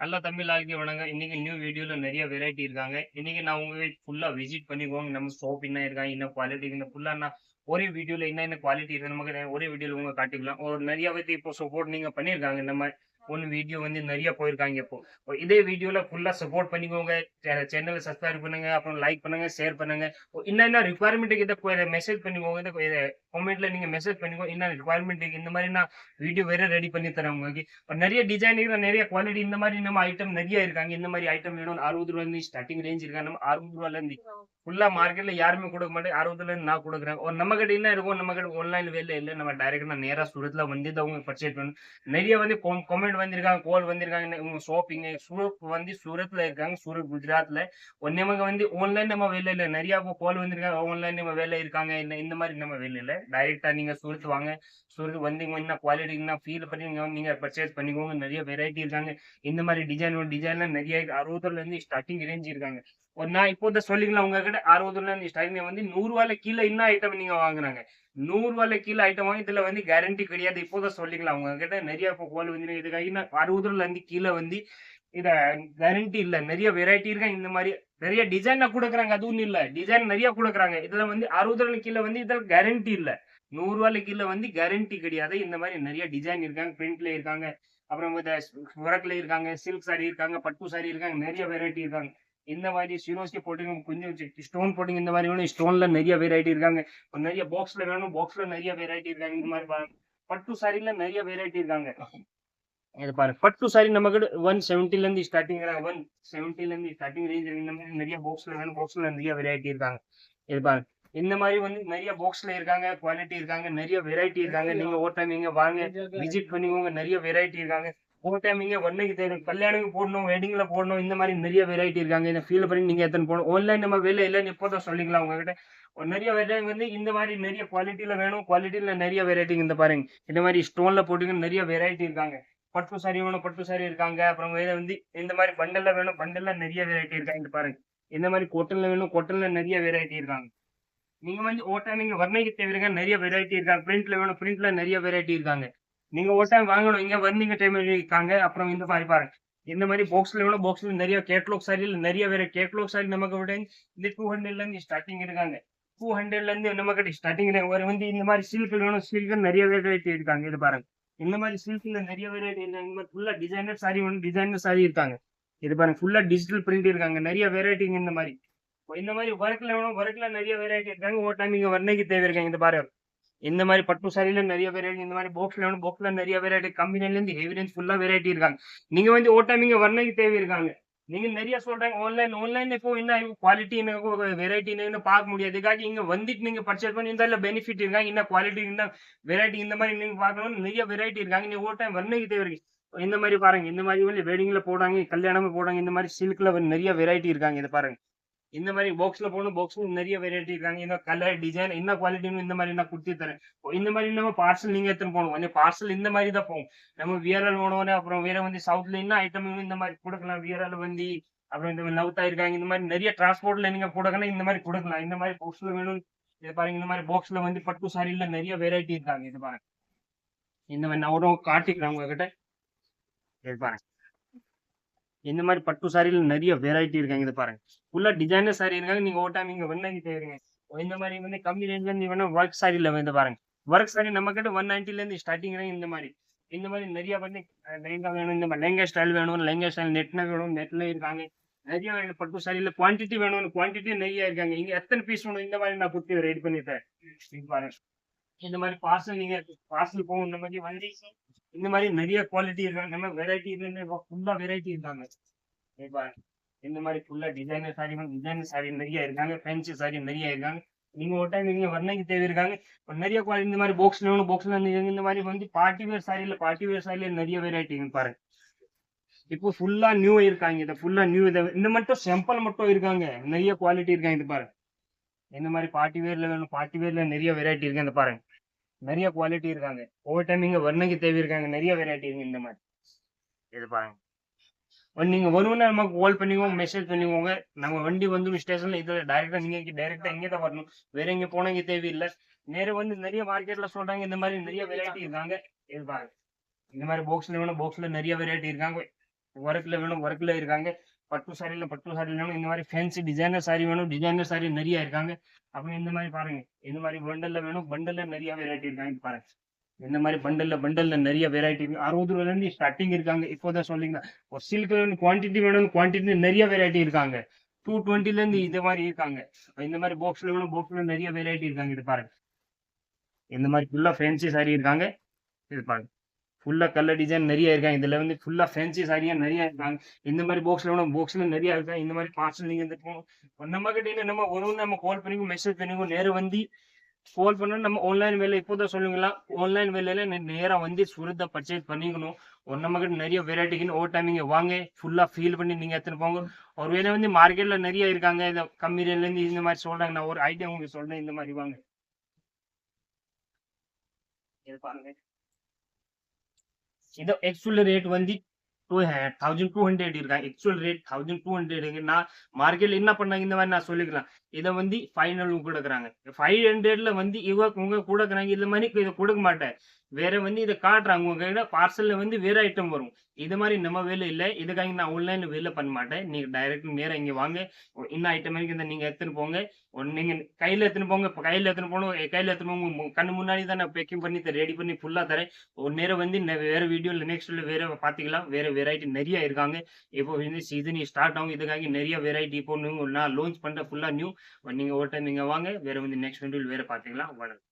நல்லா தமிழ் ஆகிய வணங்க. இன்னைக்கு நியூ வீடியோல நிறைய வெரைட்டி இருக்காங்க. இன்னைக்கு நான் உங்க ஃபுல்லா விசிட் பண்ணிக்கோங்க நம்ம ஷாப் என்ன இருக்காங்க என்ன குவாலிட்டி என்ன ஃபுல்லா நான் ஒரே வீடியோல என்ன என்ன குவாலிட்டி இருக்கு நமக்கு ஒரே வீடியோல உங்க காட்டிக்கலாம். ஒரு நிறைய வந்து இப்போ சப்போர்ட் நீங்க பண்ணிருக்காங்க இந்த மாதிரி ஒன் வீடியோ வந்து நிறைய போயிருக்காங்க இப்போ. இதே வீடியோல ஃபுல்லா சப்போர்ட் பண்ணிக்கோங்க. சேனலை சப்ஸ்கிரைப் பண்ணுங்க. அப்புறம் லைக் பண்ணுங்க ஷேர் பண்ணுங்க. என்னென்ன என்ன ரிக்குவயர்மெண்ட்டுக்கு இதை மெசேஜ் பண்ணிக்கோங்க. இந்த கமெண்ட்ல நீங்க மெசேஜ் பண்ணிக்கோங்க என்ன ரிக்குவயர்மெண்ட்டுக்கு இந்த மாதிரி நான் வீடியோ வேற ரெடி பண்ணி தரேன் உங்களுக்கு. இப்போ நிறைய டிசைன் நிறைய குவாலிட்டி இந்த மாதிரி நம்ம ஐட்டம் நிறைய இருக்காங்க. இந்த மாதிரி ஐட்டம் வேணும் அறுபது ரூபாய் ஸ்டார்டிங் ரேஞ்ச் இருக்காங்க நம்ம அறுபது ரூபாயில இருந்து ஃபுல்லாக மார்க்கெட்ல யாருமே கொடுக்க மாட்டேன். அறுபதுலேருந்து நான் கொடுக்குறேன். ஒரு நம்ம கிட்ட என்ன இருக்கும் நம்ம கிட்ட ஆன்லைன் வேலை இல்லை. நம்ம டைரக்டா நேரா சூரத்ல வந்து அவங்க பர்ச்சேஸ் பண்ணணும். நிறைய வந்து கமெண்ட் வந்திருக்காங்க கோல் வந்திருக்காங்க. உங்க ஷாப்பிங் சூரத் வந்து சூரத்ல இருக்காங்க சூரத் குஜராத்ல. ஒரு நமக்கு வந்து ஆன்லைன் நம்ம வேலை இல்லை. நிறையா கோல் வந்திருக்காங்க ஆன்லைன் நம்ம வேலை இருக்காங்க. இந்த இந்த மாதிரி நம்ம வேலை இல்லை. டைரக்டா நீங்க சூரத் வாங்க. சூரத் வந்தீங்க என்ன குவாலிட்டி என்ன ஃபீல் பண்ணி நீங்கள் வந்து பர்ச்சேஸ் பண்ணிக்கோங்க. நிறைய வெரைட்டி இருக்காங்க. இந்த மாதிரி டிசைன் டிசைன்லாம் நிறைய அறுபதுலேருந்து ஸ்டார்டிங் ரேஞ்ச் இருக்காங்க. ஒரு நான் இப்போ தான் சொல்லிக்கலாம் உங்ககிட்ட. அறுபதுலேருந்து ஸ்டார்டிங் வந்து நூறு கீழே என்ன ஐட்டம் நீங்கள் வாங்குறாங்க? நூறு கீழே ஐட்டம் வாங்கி இதில் வந்து கேரண்டி கிடையாது. இப்போ தான் சொல்லிக்கலாம் உங்ககிட்ட. நிறைய இப்போ கோல் வந்து இதுக்காக இன்னும் கீழே வந்து இதை கேரண்டி இல்லை. நிறைய வெரைட்டி இருக்கா? இந்த மாதிரி நிறைய டிசைனை கொடுக்குறாங்க அதுவும் இல்ல. டிசைன் நிறைய கொடுக்குறாங்க. இதுல வந்து அறுபது ரூபாய் கீழே வந்து இதில் கேரண்டி இல்லை. நூறுரூவாய்க்கு கீழே வந்து கேரண்டி கிடையாது. இந்த மாதிரி நிறைய டிசைன் இருக்காங்க. பிரிண்ட்ல இருக்காங்க. அப்புறம் இந்த உரக்கில் இருக்காங்க. சில்க் சாரி இருக்காங்க பட்டு சாரி இருக்காங்க நிறைய வெரைட்டி இருக்காங்க. இந்த மாதிரி சிரோஸ்க்கு போட்டுங்க கொஞ்சம் ஸ்டோன் போட்டுங்க இந்த மாதிரி வேணும். ஸ்டோன்ல நிறைய வெரைட்டி இருக்காங்க. நிறைய பாக்ஸ்ல வேணும். பாக்ஸ்ல நிறைய வெரைட்டி இருக்காங்க. இந்த மாதிரி பட்டு சாரில நிறைய வெரைட்டி இருக்காங்க. இது பட் டூ சாரி நம்ம கிட்ட ஒன் செவன்ட்டிலேருந்து ஸ்டார்டிங் ஒன் செவன்ட்டிலேருந்து ஸ்டார்டிங் ரேஞ்ச் இந்த மாதிரி நிறைய பாக்ஸ்ல வேணும் பாக்ஸ்ல நிறைய வெரைட்டி இருக்காங்க. இது பாருங்க இந்த மாதிரி வந்து நிறைய பாக்ஸ்ல இருக்காங்க குவாலிட்டி இருக்காங்க நிறைய வெரைட்டி இருக்காங்க. நீங்க ஒரு டைம் இங்கே வாங்க விசிட் பண்ணிக்கோங்க நிறைய வெரைட்டி இருக்காங்க. ஒரு டைம் இங்க ஒன்னைக்கு தேவை கல்யாணம் போடணும் வெட்டிங்ல போடணும் இந்த மாதிரி நிறைய வெரைட்டி இருக்காங்க. இதை ஃபீல் பண்ணி நீங்க எத்தனை போகணும் ஆன்லைன் நம்ம வேலை இல்லைன்னு இப்போதான் சொல்லிக்கலாம் உங்ககிட்ட. நிறைய வெரைட்டி வந்து இந்த மாதிரி நிறைய குவாலிட்டியில வேணும் குவாலிட்டியில நிறைய வெரைட்டிங்க இந்த பாருங்க. இந்த மாதிரி ஸ்டோன்ல போட்டுங்க நிறைய வெரைட்டி இருக்காங்க. பட்டு சாரி வேணும் பட்டு சாரி இருக்காங்க. அப்புறம் வேற வந்து இந்த மாதிரி பண்டல்ல வேணும் பண்டல்ல நிறைய வெரைட்டி இருக்காங்க. இந்த பாருங்க. இந்த மாதிரி கோட்டன்ல வேணும் கோட்டன்ல நிறைய வெரைட்டி இருக்காங்க. நீங்க வந்து ஓட்டா நீங்க வர்ணைக்கு தேவைங்க நிறைய வெரைட்டி இருக்காங்க. பிரிண்ட்ல வேணும் பிரிண்ட்ல நிறைய வெரைட்டி இருக்காங்க. நீங்க ஓட்டா வாங்கணும். இங்க வர்ணிங்க டைம் இருக்காங்க. அப்புறம் இந்த மாதிரி பாருங்க. இந்த மாதிரி பாக்ஸ்ல வேணும் பாக்ஸ்ல நிறைய கேட்லாக் சாரியில் நிறைய வேற கேட்லாக் சாரி நமக்கு விட இந்த டூ ஹண்ட்ரட்ல இருந்து ஸ்டார்டிங் இருக்காங்க. டூ ஹண்ட்ரட்ல இருந்து நம்ம கிட்ட ஸ்டார்டிங் ஒரு வந்து இந்த மாதிரி சில்க் வேணும் சில்க் நிறைய வெரைட்டி இருக்காங்க. இது பாருங்க. இந்த மாதிரி சில்க்ல நிறைய வெரைட்டி இந்த மாதிரி ஃபுல்லா டிசைனர் சாரி ஒன்று டிசைனர் சாரி இருக்காங்க. இது பாருங்க ஃபுல்லா டிஜிட்டல் பிரிண்ட் இருக்காங்க. நிறைய வெரைட்டிங்க இந்த மாதிரி. இந்த மாதிரி ஒர்க்ல வேணும் ஒர்க்ல நிறைய வெரைட்டி இருக்காங்க. ஒரு டைம் இங்க வர்ணைக்கு தேவை இருக்காங்க. இந்த பாரு இந்த மாதிரி பட்டு சாரியில நிறைய வெரைட்டி இந்த மாதிரி பாக்ஸ்ல வேணும் பாக்ஸ்ல நிறைய வெரைட்டி கம்பெனில இருந்து ஹெவி ரேஞ்ச் ஃபுல்லா வெரைட்டி இருக்காங்க. நீங்க வந்து ஒரு டைம் இங்க வர்ணைக்கு தேவை இருக்காங்க. நீங்க நிறைய சொல்றாங்க ஆன்லைன் ஆன்லைன் இப்போ என்ன குவாலிட்டி வெரைட்டி என்ன பார்க்க முடியாது. இதுக்காக இங்க வந்துட்டு நீங்க பர்ச்சேஸ் பண்ணி இந்த பெனிஃபிட் இருக்காங்க. என்ன குவாலிட்டி இந்த வெரைட்டி இந்த மாதிரி நீங்க பார்க்கணும் நிறைய வெரைட்டி இருக்காங்க. நீங்க ஒரு டைம் வர்ணைக்கு தேவை இந்த மாதிரி பாருங்க. இந்த மாதிரி வந்து வெட்டிங்ல போடுறாங்க கல்யாணம் போடுறாங்க இந்த மாதிரி சில்க்ல நிறைய வெரைட்டி இருக்காங்க. இதை பாருங்க. இந்த மாதிரி பாக்ஸ்ல போகணும் பாக்ஸ்ல நிறைய வெரைட்டி இருக்காங்க இந்த கலர் டிசைன் என்ன குவாலிட்டின்னு இந்த மாதிரி நான் கொடுத்து தரேன் இந்த மாதிரி நம்ம பார்சல் நீங்க எடுத்துன்னு போகணும் கொஞ்சம் பார்சல் இந்த மாதிரி தான் போகும் நம்ம வியரல் போனோம் அப்புறம் வேற வந்து சவுத்ல என்ன ஐட்டம் இந்த மாதிரி கொடுக்கலாம் வியரல் வந்து அப்புறம் இந்த மாதிரி நவுத்தா இருக்காங்க இந்த மாதிரி நிறைய டிரான்ஸ்போர்ட்ல நீங்க கொடுக்கணும் இந்த மாதிரி கொடுக்கலாம் இந்த மாதிரி பாக்ஸ்ல வேணும் இது பாருங்க இந்த மாதிரி பாக்ஸ்ல வந்து பட்டு சாரில நிறைய வெரைட்டி இருக்காங்க இது பாருங்க இந்த மாதிரி நான் காட்டிக்கிறேன் உங்ககிட்ட இது பாருங்க இந்த மாதிரி பட்டு சாரியில நிறைய வெரைட்டி இருக்காங்க. இது பாருங்க. ஃபுல்லா டிசைனர் சாரி இருக்காங்க நீங்க ஒரு டைம் இங்க வந்தாங்க தேவைங்க இந்த மாதிரி வந்து கம்மி ரேஞ்ச்ல நீ வேணும் ஒர்க் சாரியில வந்து பாருங்க. ஒர்க் சாரி நம்ம கிட்ட ஒன் நைன்டில இருந்து ஸ்டார்டிங் இந்த மாதிரி. இந்த மாதிரி நிறைய பண்ணி லெங்கா வேணும் இந்த மாதிரி லெங்கா ஸ்டைல் வேணும் லெங்கா ஸ்டைல் நெட்ல வேணும் நெட்ல இருக்காங்க. நிறைய பட்டு சாரியில குவான்டிட்டி வேணும் குவான்டிட்டி நிறைய இருக்காங்க. இங்க எத்தனை பீஸ் வேணும் இந்த மாதிரி நான் குத்தி ரெடி பண்ணிட்டேன் பாருங்க. இந்த மாதிரி பார்சல் நீங்க பார்சல் போகும். இந்த மாதிரி வந்து இந்த மாதிரி நிறைய குவாலிட்டி இருக்காங்க நம்ம வெரைட்டி ஃபுல்லா வெரைட்டி இருக்காங்க. இந்த மாதிரி ஃபுல்லா டிசைனர் சாரி டிசைனர் சாரி நிறைய இருக்காங்க. ஃபேன்சி சாரி நிறைய இருக்காங்க. நீங்க ஒரு டைம் நீங்க வர்ணைக்கு தேவை இருக்காங்க. இப்போ நிறைய குவாலிட்டி இந்த மாதிரி பாக்ஸ்ல வேணும் பாக்ஸ்ல இந்த மாதிரி வந்து பார்ட்டி வேர் சாரியில பார்ட்டி வேர் சாரியில நிறைய வெரைட்டி பாருங்க. இப்போ ஃபுல்லா நியூ இருக்காங்க. இதை ஃபுல்லா நியூ இதை இந்த மட்டும் செம்பல் மட்டும் இருக்காங்க. நிறைய குவாலிட்டி இருக்காங்க இது பாருங்க. இந்த மாதிரி பார்ட்டி வேர்ல வேணும் பார்ட்டி வேர்ல நிறைய வெரைட்டி இருக்கு. இந்த பாருங்க. நிறைய குவாலிட்டி இருக்காங்க. ஒவ்வொரு டைம் நீங்க வர்ணைக்கு தேவை இருக்காங்க. நிறைய வெரைட்டி இருக்கு இந்த மாதிரி. இது பாருங்க. நீங்க வருவோம்னா நமக்கு கால் பண்ணிக்கோங்க மெசேஜ் பண்ணிக்கோங்க. நம்ம வண்டி வந்து ஸ்டேஷன்ல இதுல டைரக்டா நீங்க டைரக்டா இங்கே தான் வரணும். வேற எங்க போனா இங்க தேவையில்லை நேரம் வந்து நிறைய மார்க்கெட்ல சொல்றாங்க இந்த மாதிரி நிறைய வெரைட்டி இருக்காங்க. இது பாருங்க. இந்த மாதிரி பாக்ஸ்ல வேணும் பாக்ஸ்ல நிறைய வெரைட்டி இருக்காங்க. ஒர்க்ல வேணும் ஒர்க்ல இருக்காங்க. பட்டு சாரியில பட்டு சாரி வேணும் இந்த மாதிரி ஃபேன்சி டிசைனர் சாரி வேணும் டிசைனர் சாரி நிறைய இருக்காங்க. அப்புறம் இந்த மாதிரி பாருங்க. இந்த மாதிரி பண்டல்ல வேணும் பண்டல்ல நிறைய வெரைட்டி இருக்காங்க பாருங்க. இந்த மாதிரி பண்டல்ல பண்டல்ல நிறைய வெரைட்டி இருக்கு. அறுபது ரூபாயில இருந்து ஸ்டார்டிங் இருக்காங்க. இப்போதான் சொல்லிங்க ஒரு சில்க்ல குவான்டிட்டி வேணும் குவான்டிட்டி நிறைய வெரைட்டி இருக்காங்க. டூ டுவெண்ட்டில இருந்து இந்த மாதிரி இருக்காங்க. இந்த மாதிரி பாக்ஸ்ல வேணும் பாக்ஸ்ல நிறைய வெரைட்டி இருக்காங்க. இது பாருங்க. இந்த மாதிரி ஃபுல்லா ஃபேன்சி சாரி இருக்காங்க. இது பாருங்க. ஃபுல்லாக கலர் டிசைன் நிறைய இருக்காங்க இதில் வந்து ஃபுல்லாக ஃபேன்சி சாரியாக நிறைய இருக்காங்க. இந்த மாதிரி பாக்ஸில் வேணும் பாக்ஸில் நிறைய இருக்காங்க இந்த மாதிரி பார்சல் நீங்கள் இந்த போகணும் நம்ம கிட்டே நம்ம ஒரு நம்ம கால் பண்ணிக்கும் மெசேஜ் பண்ணிக்கும் நேரம் வந்து கால் பண்ணா நம்ம ஆன்லைன் வேலை இப்போதான் சொல்லுங்களா ஆன்லைன் வேலையில நேராக வந்து சுரத்தை பர்ச்சேஸ் பண்ணிக்கணும். ஒரு நம்ம கிட்ட நிறைய வெரைட்டிக்குன்னு ஓவர் டைம் இங்க வாங்க. ஃபுல்லாக ஃபீல் பண்ணி நீங்கள் எடுத்துன்னு போங்க ஒரு வேலை வந்து மார்க்கெட்டில் நிறைய இருக்காங்க. இந்த கம்மி ரேட்ல இந்த மாதிரி சொல்கிறாங்க நான் ஒரு ஐடியா உங்களுக்கு சொல்கிறேன் இந்த மாதிரி வாங்க. இது பாருங்க. இது ஆக்சுவல் ரேட் வந்து டூ தௌசண்ட் டூ ஹண்ட்ரட் இருக்காங்க actual rate thousand two hundred நான் மார்க்கெட்ல என்ன பண்ணாங்க இந்த மாதிரி நான் சொல்லிக்கலாம் இதை வந்து ஃபைனல் கொடுக்குறாங்க ஃபைவ் ஹண்ட்ரட்ல வந்து இவ உங்க கொடுக்குறாங்க இந்த மாதிரி இதை கொடுக்க மாட்டேன் வேற வந்து இதை காட்டுறாங்க உங்க கையில பார்சல்ல வந்து வேற ஐட்டம் வரும் இது மாதிரி நம்ம வேலை இல்லை. இதுக்காக நான் ஆன்லைன்ல வேலை பண்ண மாட்டேன். நீங்க டைரக்ட் நேரம் இங்க வாங்க. இன்னும் ஐட்டம் இருக்கு இந்த நீங்க எடுத்துன்னு போங்க. ஒண்ணு நீங்க கையில எடுத்துன்னு போங்க. இப்ப கையில எடுத்துன்னு போகணும். கையில் கையில எடுத்துன்னு போங்க கண்ணு முன்னாடி தான் நான் பேக்கிங் பண்ணி ரெடி பண்ணி ஃபுல்லா தரேன். ஒரு நேரம் வந்து நெ- வீடியோவில் நெக்ஸ்ட் நெக்ஸ்ட்ல வேற பாத்தீங்களா வேற வெரைட்டி நிறைய இருக்காங்க. இப்போ வந்து சீசன் ஸ்டார்ட் ஆகும். இதுக்காக நிறைய வெரைட்டி இப்போ நான் லான்ச் பண்ற ஃபுல்லா நியூ நீங்க ஒரு டைம் இங்க வாங்க. வேற வந்து நெக்ஸ்ட் வீடியோல வேற பாத்தீங்களா வணக்கம்.